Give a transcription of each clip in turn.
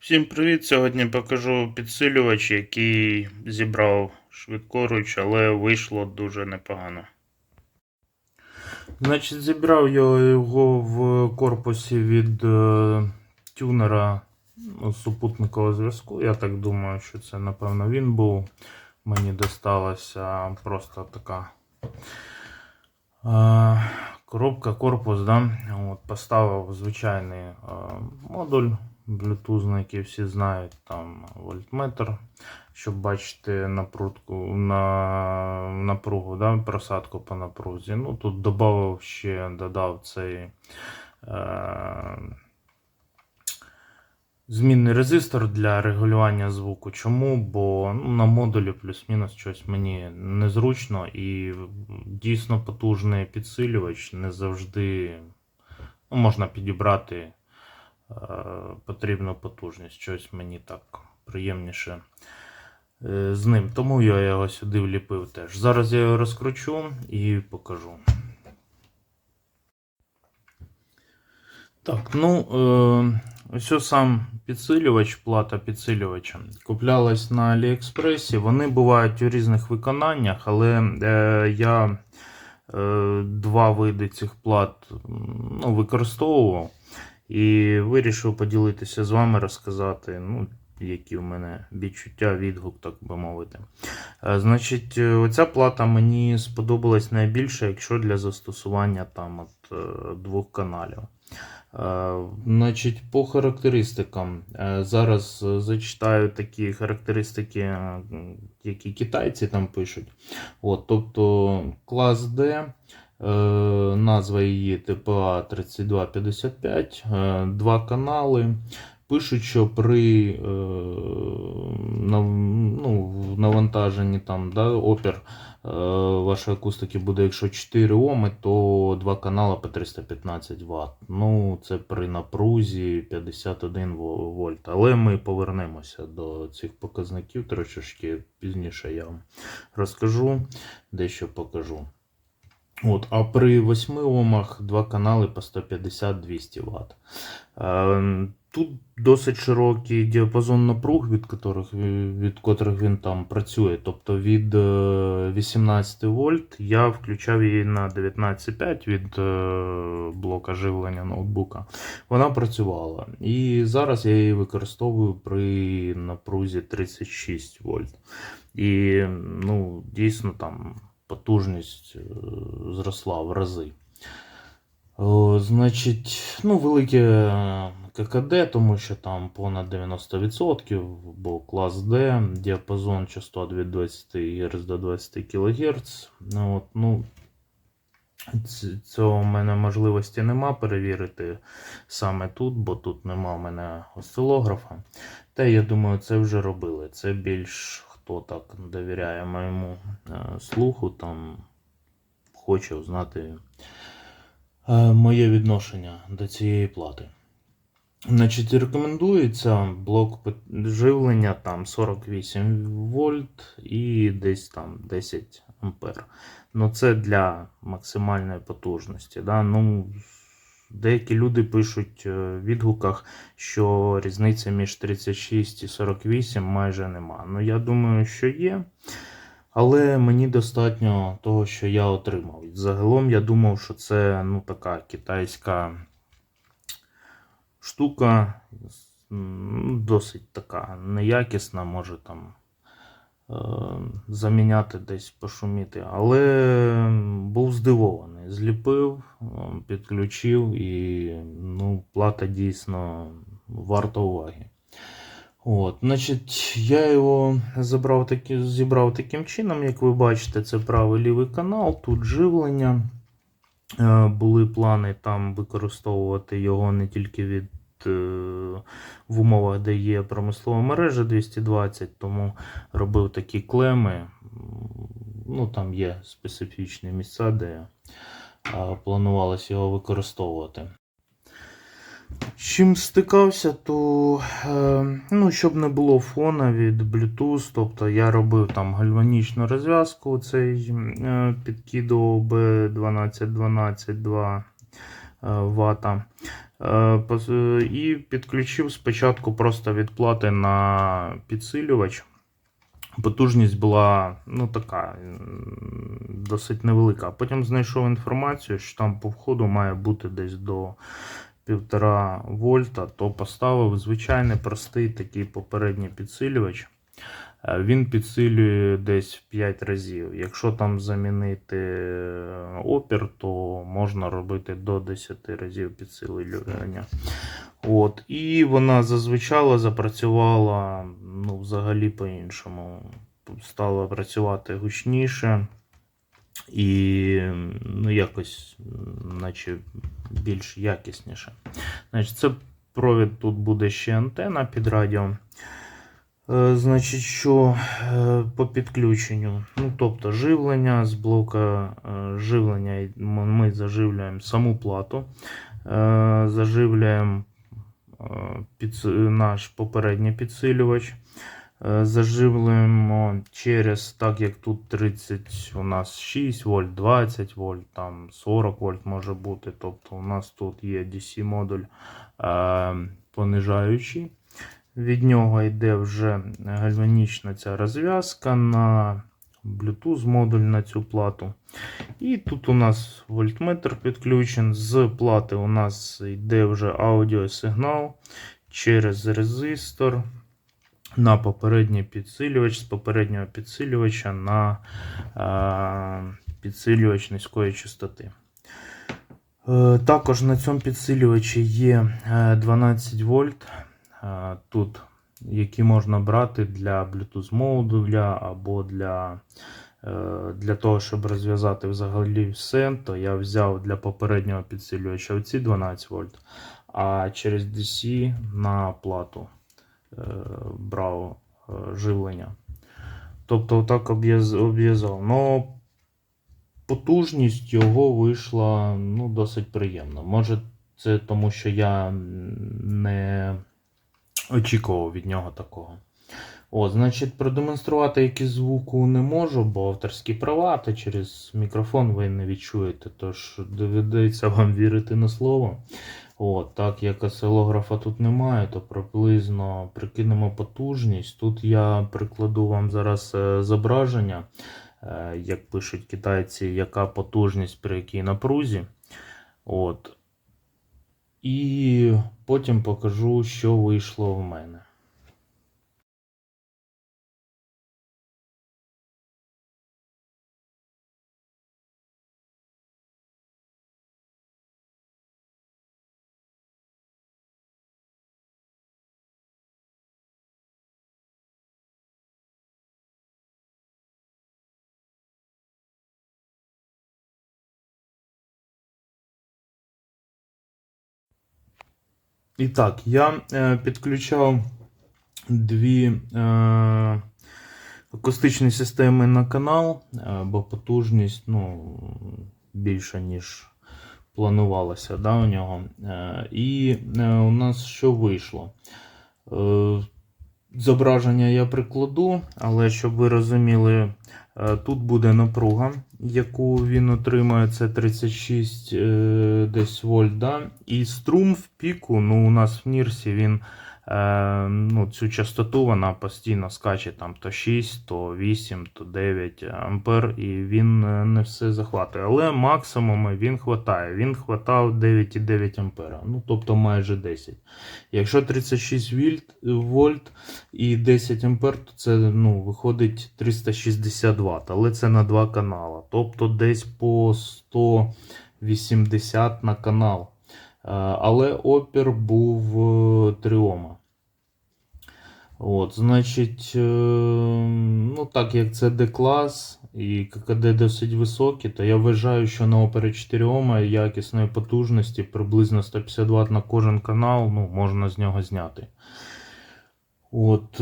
Всім привіт! Сьогодні покажу підсилювач, який зібрав швидкоруч, але вийшло дуже непогано. Значить, зібрав я його в корпусі від е, тюнера ну, супутникового зв'язку. Я так думаю, що це, напевно, він був. Мені досталася просто така е, коробка, корпус. Да? От, поставив звичайний е, модуль. Який всі знають, там вольтметр, щоб бачити напрутку, на, напругу, да, просадку по напрузі. Ну, Тут додав ще додав цей е, змінний резистор для регулювання звуку. Чому? Бо ну, на модулі плюс-мінус щось мені незручно і дійсно потужний підсилювач не завжди ну, можна підібрати е, потрібну потужність. Щось мені так приємніше е, з ним. Тому я його сюди вліпив теж. Зараз я його розкручу і покажу. Так, ну, е, ось сам підсилювач, плата підсилювача. Куплялась на Аліекспресі. Вони бувають у різних виконаннях, але е, я е, два види цих плат ну, використовував. І вирішив поділитися з вами, розказати, ну, які в мене відчуття, відгук, так би мовити. Е, Значить, е, оця плата мені сподобалась найбільше, якщо для застосування там от е, двох каналів. Значить, по характеристикам. Зараз зачитаю такі характеристики, які китайці там пишуть. От, тобто клас D. Е, Назва її ТПА 3255, е, два канали. Пишуть, що при е, ну, навантаженні там, да, опір вашої акустики буде, якщо 4 Оми, то два канали по 315 Вт. Ну, це при напрузі 51 вольт. Але ми повернемося до цих показників трошечки пізніше я вам розкажу, дещо покажу. От, а при 8 Омах два канали по 150-200 Вт. Е, Тут досить широкий діапазон напруг, від котрих, від котрих він там працює. Тобто від е, 18 вольт я включав її на 19,5 від е, блока живлення ноутбука. Вона працювала. І зараз я її використовую при напрузі 36 вольт. І ну, дійсно там потужність е, зросла в рази. Значить, ну, велике е, ККД, тому що там понад 90%, бо клас D, діапазон частот від 20 Гц до 20 кГц. Ну, от, ну, цього в мене можливості нема перевірити саме тут, бо тут нема в мене осцилографа. Та я думаю, це вже робили. Це більш хто так довіряє моєму е, слуху, там хоче узнати е, моє відношення до цієї плати. Значить, рекомендується блок живлення там 48 вольт і десь там 10 ампер. Ну, це для максимальної потужності. Да? Ну, деякі люди пишуть е, в відгуках, що різниця між 36 і 48 майже нема. Ну, я думаю, що є. Але мені достатньо того, що я отримав. Загалом я думав, що це ну, така китайська штука, досить така неякісна, може там заміняти десь пошуміти. Але був здивований. Зліпив, е, підключив і ну, плата дійсно варта уваги. От, значить, я його забрав таки, зібрав таким чином, як ви бачите, це правий лівий канал, тут живлення. Е, Були плани там використовувати його не тільки від е, в умовах, де є промислова мережа 220, тому робив такі клеми. Ну, там є специфічні місця, де е, планувалось його використовувати. Чим стикався, то е, ну, щоб не було фона від Bluetooth, тобто я робив там гальванічну розв'язку, цей е, підкидував B1212 2 е, Вт. Е, пос- І підключив спочатку просто від плати на підсилювач. Потужність була ну, така досить невелика. Потім знайшов інформацію, що там по входу має бути десь до 1,5 вольта, то поставив звичайний простий такий попередній підсилювач. Е, Він підсилює десь в 5 разів. Якщо там замінити е, опір, то можна робити до 10 разів підсилювання. От. І вона зазвичай запрацювала ну, взагалі по-іншому. Стала працювати гучніше і ну, якось, наче більш якісніше. Значить, це провід тут буде ще антена під радіо. Е, Значить, що е, по підключенню? Ну, тобто живлення з блока е, живлення ми заживлюємо саму плату, заживлюємо наш попередній підсилювач. Заживлюємо через, так як тут 30, у нас 6 вольт, 20 вольт, там 40 вольт може бути. Тобто у нас тут є DC модуль е, понижаючий. Від нього йде вже гальванічна ця розв'язка на Bluetooth модуль на цю плату. І тут у нас вольтметр підключен. З плати у нас йде вже аудіосигнал через резистор на попередній підсилювач, з попереднього підсилювача на е, підсилювач низької частоти. Е, Також на цьому підсилювачі є е, 12 вольт. Е, Тут, які можна брати для Bluetooth модуля або для, е, для того, щоб розв'язати взагалі все, то я взяв для попереднього підсилювача оці 12 вольт, а через DC на плату е, брав живлення. Тобто, об'яз- обв'язав. Но потужність його вийшла ну, досить приємно. Може, це тому, що я не очікував від нього такого. О, значить, продемонструвати якийсь звуку не можу, бо авторські права, та через мікрофон ви не відчуєте, тож доведеться вам вірити на слово. От, так як осцилографа тут немає, то приблизно прикинемо потужність. Тут я прикладу вам зараз е, зображення, е, як пишуть китайці, яка потужність при якій напрузі. От. І потім покажу, що вийшло в мене. І так, я е, підключав дві е, акустичні системи на канал, е, бо потужність ну, більша, ніж планувалося да, у нього. Е, і е, у нас що вийшло? Е, зображення я прикладу, але щоб ви розуміли, тут буде напруга, яку він отримає, це 36 е, десь вольт. Да? І струм в піку, ну у нас в Нірсі він е, ну, цю частоту вона постійно скаче там то 6, то 8, то 9 ампер, і він е, не все захватує. Але максимум він хватає. Він хватав 9,9 ампера, ну тобто майже 10. Якщо 36 вольт, вольт і 10 ампер, то це ну, виходить 360 Вт, але це на два канала. Тобто десь по 180 на канал. Е, Але опір був е, 3 Ома. От, значить, е, ну так як це D-клас і ККД досить високі, то я вважаю, що на опері 4 Ома якісної потужності приблизно 150 Вт на кожен канал, ну, можна з нього зняти. От,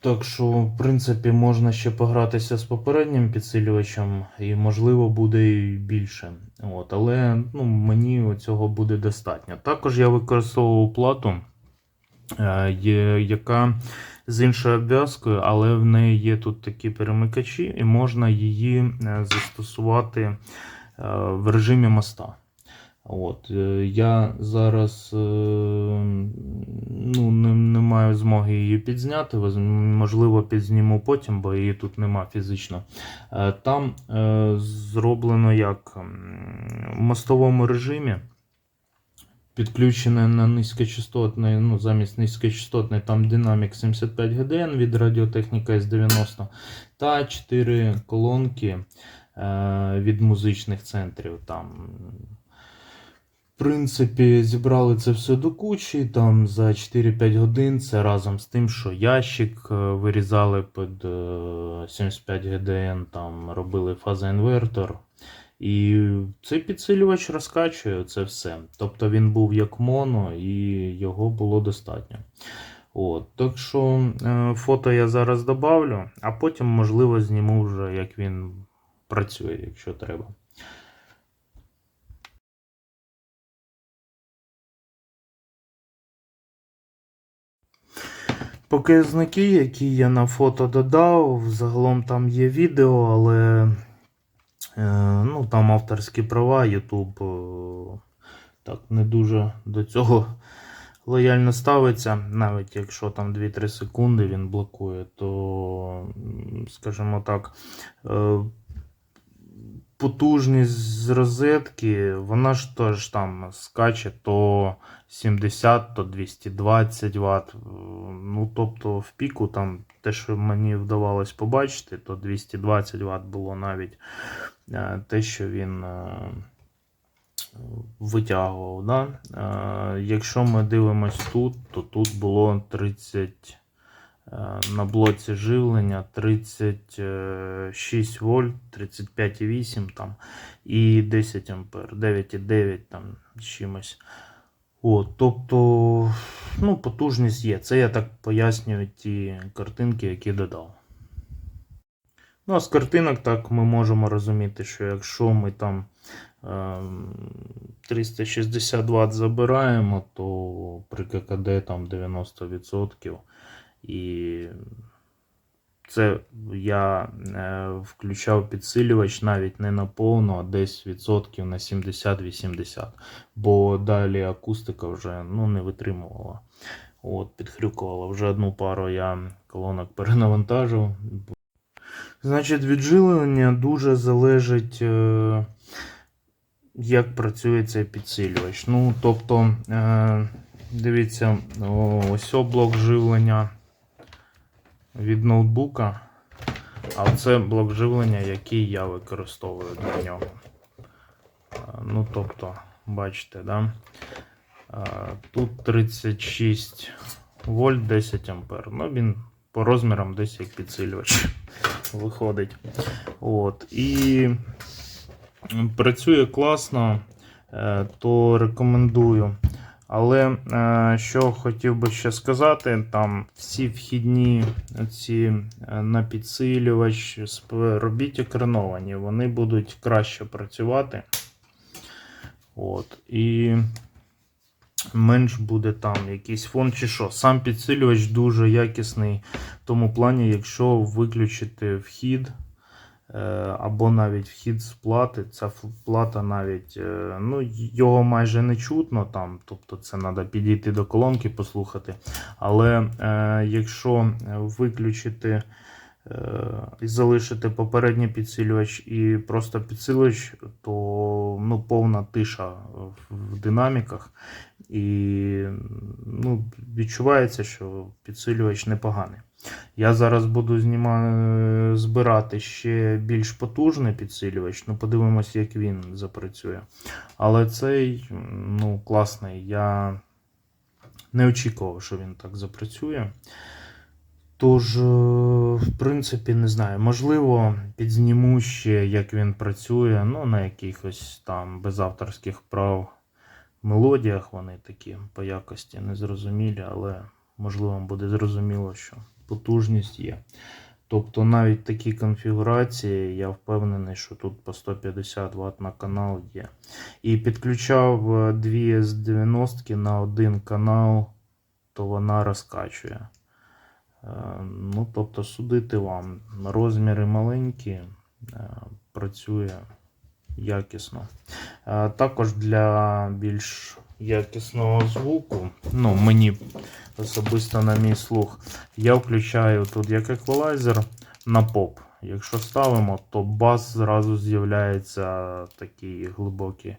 так що, в принципі, можна ще погратися з попереднім підсилювачем, і можливо буде і більше. От, але ну, мені цього буде достатньо. Також я використовував плату, е, яка з іншою обв'язкою, але в неї є тут такі перемикачі, і можна її е, застосувати е, в режимі моста. От, е, я зараз е, ну, не, не маю змоги її підзняти. Можливо, підзніму потім, бо її тут нема фізично. Е, Там зроблено як в мостовому режимі. Підключене на низькочастотний, ну, замість низькочастотний там динамік 75 GDN від радіотехніка S90 та 4 колонки е, від музичних центрів. Там, принципі, зібрали це все до кучі там за 4-5 годин. Це разом з тим, що ящик е, вирізали під е, 75 GDN, там робили фазоінвертор. І цей підсилювач розкачує це все. Тобто він був як моно, і його було достатньо. От, так що е, фото я зараз добавлю, а потім, можливо, зніму вже, як він працює, якщо треба. Показники, які я на фото додав, загалом там є відео, але е, ну, там авторські права, YouTube е, так не дуже до цього лояльно ставиться. Навіть якщо там 2-3 секунди він блокує, то, скажімо так, е, потужність з розетки, вона ж теж там скаче то 70, то 220 Вт. Ну, тобто в піку там те, що мені вдавалось побачити, то 220 Вт було навіть е, те, що він е, витягував. Да? Е, Якщо ми дивимось тут, то тут було 30 е, на блоці живлення 36 вольт, 35,8 там і 10 ампер, 9,9 там чимось. От, тобто, ну, потужність є. Це я так пояснюю ті картинки, які додав. Ну, а з картинок так ми можемо розуміти, що якщо ми там ем, 360 Вт забираємо, то при ККД там 90%. І це я е, включав підсилювач навіть не на повну, а десь відсотків на 70-80. Бо далі акустика вже ну, не витримувала. От, підхрюкувала. Вже одну пару я колонок перенавантажив. Значить, віджилення дуже залежить, е, як працює цей підсилювач. Ну, тобто, е, дивіться, ось о блок живлення від ноутбука. А це блок живлення, який я використовую для нього. Ну, тобто, бачите, да? Тут 36 вольт 10 ампер. Ну, він по розмірам десь як підсилювач виходить. От. І працює класно, е, то рекомендую. Але е, що хотів би ще сказати, там всі вхідні ці е, на підсилювач робіть екрановані, вони будуть краще працювати. От. І менш буде там якийсь фон чи що. Сам підсилювач дуже якісний в тому плані, якщо виключити вхід. Е, Або навіть вхід з плати, ця плата навіть е, ну, його майже не чутно там, тобто це треба підійти до колонки, послухати. Але е, якщо виключити е, і залишити попередній підсилювач і просто підсилювач, то ну, повна тиша в динаміках. І ну, відчувається, що підсилювач непоганий. Я зараз буду зніма... збирати ще більш потужний підсилювач. Ну, подивимось, як він запрацює. Але цей ну, класний. Я не очікував, що він так запрацює. Тож, е, в принципі, не знаю. Можливо, підзніму ще, як він працює, ну, на якихось там безавторських прав мелодіях вони такі по якості незрозумілі, але можливо буде зрозуміло, що потужність є. Тобто навіть такі конфігурації, я впевнений, що тут по 150 Вт на канал є. І підключав е, дві S90 на один канал, то вона розкачує. Е, Ну, тобто, судити вам. Розміри маленькі, е, працює якісно. Також для більш якісного звуку, ну, мені особисто на мій слух, я включаю тут як еквалайзер на поп. Якщо ставимо, то бас зразу з'являється такий глибокий.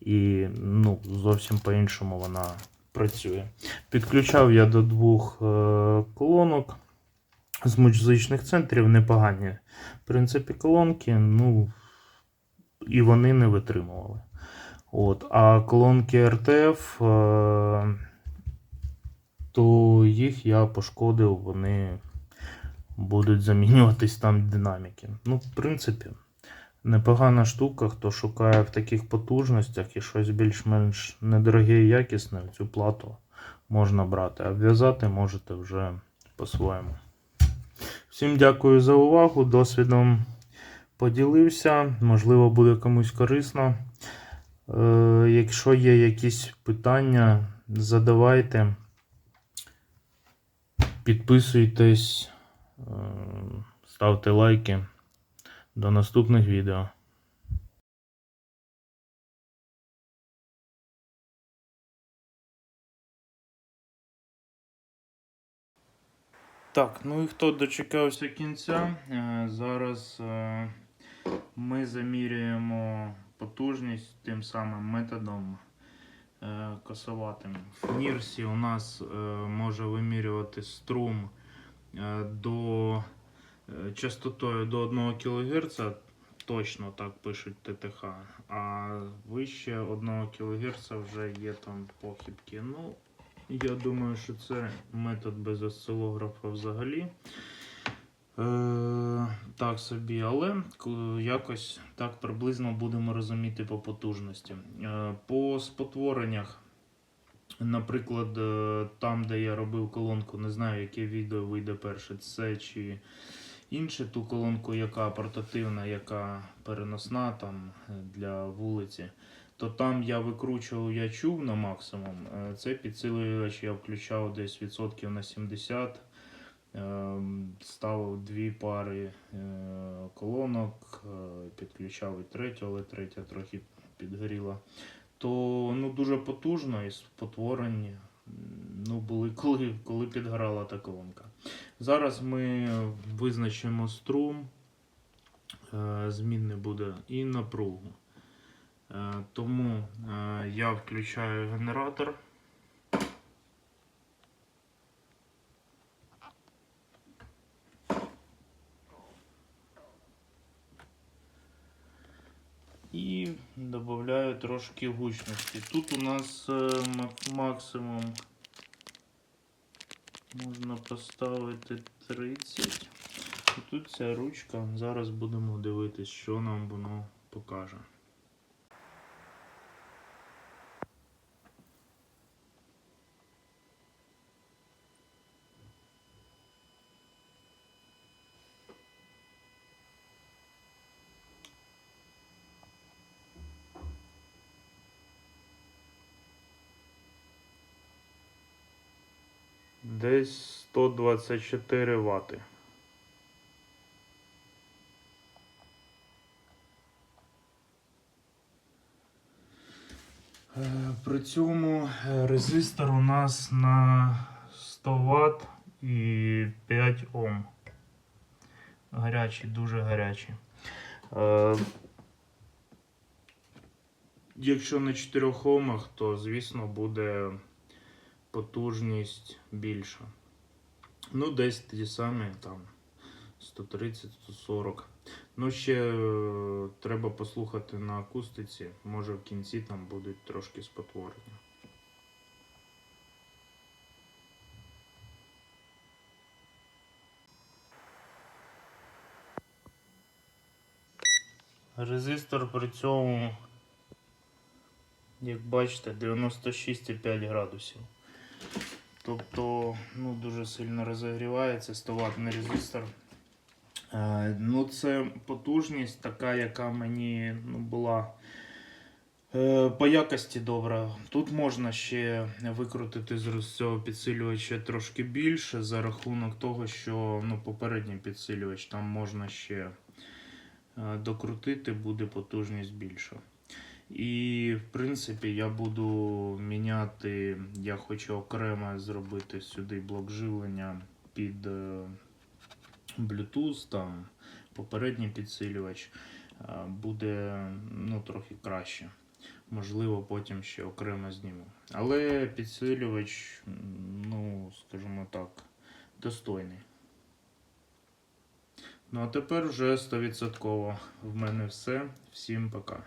І ну, зовсім по-іншому вона працює. Підключав я до двох е, колонок з музичних центрів непогані. В принципі, колонки, ну, і вони не витримували. От. А колонки RTF, е, то їх я пошкодив, вони будуть замінюватись там динаміки. Ну, в принципі, непогана штука, хто шукає в таких потужностях і щось більш-менш недороге і якісне, цю плату можна брати, а в'язати можете вже по-своєму. Всім дякую за увагу. Досвідом поділився. Можливо, буде комусь корисно. Е, якщо є якісь питання, задавайте. Підписуйтесь, е, ставте лайки. До наступних відео. Так, ну і хто дочекався кінця, е, зараз ми замірюємо потужність тим самим методом е, косоватим. В Нірсі у нас е, може вимірювати струм е, до частотою до 1 кГц, точно так пишуть ТТХ, а вище 1 кГц вже є там похибки. Ну, я думаю, що це метод без осцилографа взагалі. Е, так собі, але якось так приблизно будемо розуміти по потужності. Е, по спотвореннях, наприклад, е, там, де я робив колонку, не знаю, яке відео вийде перше, це чи інше, ту колонку, яка портативна, яка переносна там е, для вулиці то там я викручував, я чув на максимум. Е, Цей підсилювач я включав десь відсотків на 70. Ставив дві пари е, колонок, е, підключав і третю, але третя трохи підгоріла. То ну, дуже потужно і спотворені ну, були, коли, коли підгорала та колонка. Зараз ми визначимо струм, е, змінний буде і напругу. Тому я включаю генератор. І додаю трошки гучності. Тут у нас е, максимум можна поставити 30. І тут ця ручка. Зараз будемо дивитись, що нам воно покаже. Десь 124 вати. Е, При цьому е, резистор у нас на 100 Вт і 5 Ом. Гарячий, дуже гарячий. Е, Якщо на 4 Омах, то звісно буде потужність більша. Ну, десь ті самі там 130-140. Ну, ще е, треба послухати на акустиці. Може в кінці там будуть трошки спотворення. Резистор при цьому, як бачите, 96,5 градусів. Тобто ну, дуже сильно розігрівається 100 ватний резистор. Е, ну, це потужність така, яка мені ну, була е, по якості добра. Тут можна ще викрутити з цього підсилювача трошки більше за рахунок того, що ну, попередній підсилювач там можна ще е, докрутити, буде потужність більша. І, в принципі, я буду міняти, я хочу окремо зробити сюди блок живлення під е, Bluetooth, там попередній підсилювач е, буде ну, трохи краще. Можливо, потім ще окремо зніму. Але підсилювач, ну, скажімо так, достойний. Ну а тепер вже 100% в мене все. Всім пока.